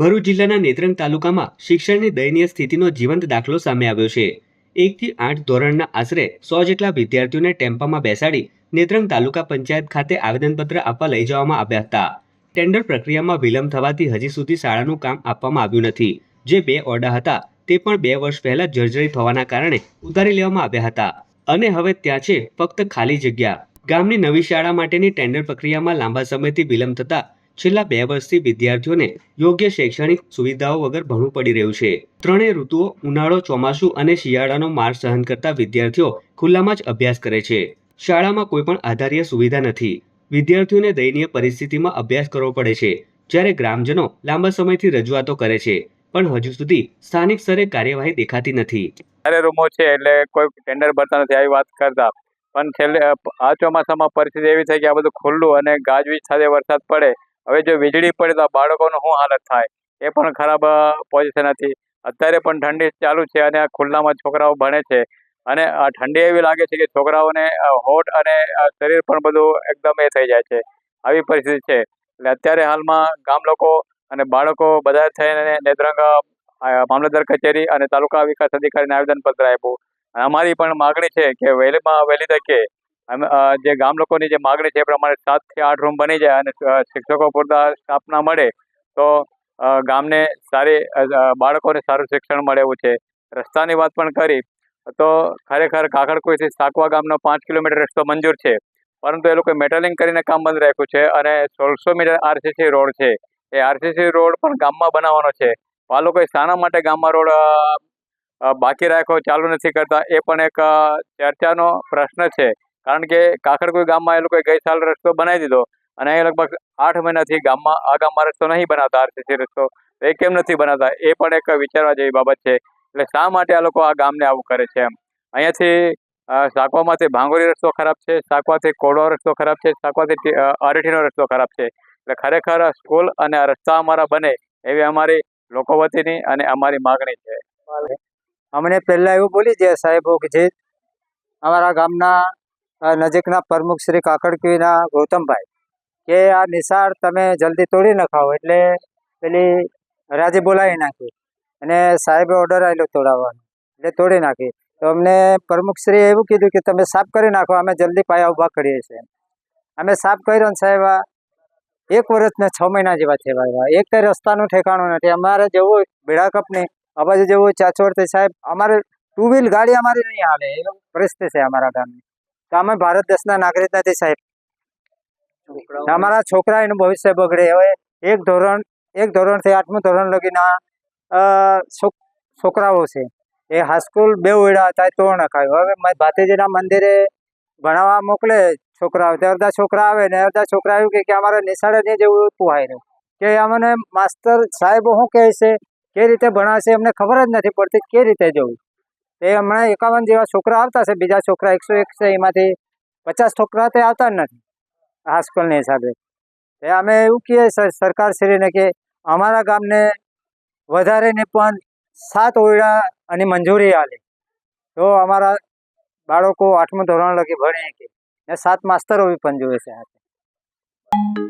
ભરૂચ જિલ્લાના નેત્રંગ તાલુકામાં શિક્ષણની દયનીય સ્થિતિનો જીવંત દાખલો સામે આવ્યો છે. એકથી આઠ ધોરણના આશરે સો જેટલા વિદ્યાર્થીઓને ટેમ્પામાં બેસાડી નેત્રંગ તાલુકા પંચાયત ખાતે આવેદનપત્ર આપવા લઈ જવામાં આવ્યા હતા. ટેન્ડર પ્રક્રિયામાં વિલંબ થવાથી હજી સુધી શાળાનું કામ આપવામાં આવ્યું નથી. જે બે ઓરડા હતા તે પણ બે વર્ષ પહેલા જર્જરિત હોવાના કારણે ઉતારી લેવામાં આવ્યા હતા. અને હવે ત્યાં છે ફક્ત ખાલી જગ્યા. ગામની નવી શાળા માટેની ટેન્ડર પ્રક્રિયામાં લાંબા સમયથી વિલંબ થતા છેલ્લા બે વર્ષથી વિદ્યાર્થીઓને યોગ્ય શૈક્ષણિક સુવિધાઓ વગર ભણવું પડી રહ્યું છે. ત્રણેય ઋતુઓ ઉનાળો, ચોમાસું અને શિયાળાનો માર સહન કરતા વિદ્યાર્થીઓ ખુલ્લામાં જ અભ્યાસ કરે છે. શાળામાં કોઈ પણ આધાર્ય સુવિધા નથી. વિદ્યાર્થીઓને દયનીય પરિસ્થિતિમાં અભ્યાસ કરવો પડે છે, જ્યારે ગ્રામજનો લાંબા સમયથી રજૂઆતો કરે છે, પણ હજુ સુધી સ્થાનિક સ્તરે કાર્યવાહી દેખાતી નથી. વધારે રૂમો છે એટલે કોઈ ટેન્ડર ભરતા નથી, આવી વાત કરતા. પણ છેલ્લે, આ ચોમાસામાં પરિસ્થિતિ એવી થઈ કે આ બધું ખુલ્લું અને ગાજવીજ સાથે વરસાદ પડે. હવે જો વીજળી પડે તો બાળકોનું શું હાલત થાય? એ પણ ખરાબ પોઝિશન હતી. અત્યારે પણ ઠંડી ચાલુ છે અને આ ખુલ્લામાં છોકરાઓ ભણે છે. અને આ ઠંડી એવી લાગે છે કે છોકરાઓને હોટ અને શરીર પણ બધું એકદમ એ થઈ જાય છે. આવી પરિસ્થિતિ છે. એટલે અત્યારે હાલમાં ગામ લોકો અને બાળકો બધા થઈને નેત્રંગ મામલતદાર કચેરી અને તાલુકા વિકાસ અધિકારીને આવેદનપત્ર આપ્યું. અમારી પણ માગણી છે કે વહેલીમાં વહેલી તકે જે ગામ લોકોની જે માગણી છે એ પ્રમાણે સાતથી આઠ રૂમ બની જાય અને શિક્ષકો પૂરતા સ્ટાફ ના મળે, તો ગામને સારી બાળકોને સારું શિક્ષણ મળે એવું છે. રસ્તાની વાત પણ કરી, તો ખરેખર કાકડકુઈથી સાકવા ગામનો પાંચ કિલોમીટર રસ્તો મંજૂર છે, પરંતુ એ લોકોએ મેટલિંગ કરીને કામ બંધ રાખ્યું છે અને સોળસો મીટર આરસીસી રોડ છે. એ આરસીસી રોડ પણ ગામમાં બનાવવાનો છે. આ લોકોએ શાના માટે ગામમાં રોડ બાકી રાખ્યો, ચાલુ નથી કરતા, એ પણ એક ચર્ચાનો પ્રશ્ન છે. કારણ કે કાકડકોઈ ગામમાં એ લોકોએ ગઈ સાલ રસ્તો બનાવી દીધો અને અહીં લગભગ આઠ મહિનાથી ગામમાં આ ગામમાં રસ્તો નહીં બનાવતા આરસીસી રસ્તો. એ કેમ નથી બનાવતા? એ પણ એક વિચારવા જેવી બાબત છે. એટલે શા માટે આ લોકો આ ગામને આવું કરે છે એમ? અહીંયાથી શાકવામાંથી ભાંગોરી રસ્તો ખરાબ છે શાકવાથી કોડો રસ્તો ખરાબ છે શાકવાથી અરેઠીનો રસ્તો ખરાબ છે. એટલે ખરેખર સ્કૂલ અને રસ્તા અમારા બને એવી અમારી લોકો વતીની અને અમારી માગણી છે. અમને પહેલા એવું બોલી દે સાહેબો કે જે અમારા ગામના નજીકના પ્રમુખ શ્રી કાકડકીના ગૌતમભાઈ, કે આ નિશાળ તમે જલ્દી તોડી નખાવો એટલે પેલી રાજી બોલાવી નાખી અને સાહેબે ઓર્ડર આવેલો તોડાવવાનો, એટલે તોડી નાખી. તો અમને પ્રમુખશ્રીએ એવું કીધું કે તમે સાફ કરી નાખો, અમે જલ્દી પાયા ઊભા કરીએ છીએ. અમે સાફ કર્યો ને સાહેબ એક વર્ષને છ મહિના જેવા થયા એક કંઈ રસ્તાનું ઠેકાણું નથી. અમારે જેવું બેડા કપની આ બાજુ જેવું ચાચોડથી સાહેબ, અમારે ટુ વ્હીલ ગાડી અમારી નહીં આવે. એવી પરિસ્થિતિ છે અમારા ગામની. તો અમે ભારત દેશના નાગરિક નથી સાહેબ. અમારા છોકરા એનું ભવિષ્ય બગડે. હવે એક ધોરણ એક ધોરણથી આઠમું ધોરણ લગીના છોકરાઓ છે. એ હાઈસ્કૂલ બે ઉડા હતા તો નખાયું હવે ભાતીજીના મંદિરે ભણાવવા મોકલે છોકરાઓ. તે અડધા છોકરા આવે ને અડધા છોકરા આવ્યું કે અમારે નિશાળે નહીં જવું પુહાય નહીં કે અમને માસ્તર સાહેબ શું કહે છે કે રીતે ભણાવશે અમને ખબર જ નથી પડતી કે રીતે જવું. એ હમણાં એકાવન જેવા છોકરા આવતા છે. બીજા છોકરા એકસો એક છે. એમાંથી પચાસ છોકરા તે આવતા જ નથી હાઈસ્કૂલની હિસાબે. એ અમે એવું કહીએ સર, સરકારશ્રીને કે અમારા ગામને વધારે ને પણ સાત ઓરડા અને મંજૂરી આલે તો અમારા બાળકો આઠમું ધોરણ લગી ભણે કે. સાત માસ્તરો બી પણ જોઈએ છે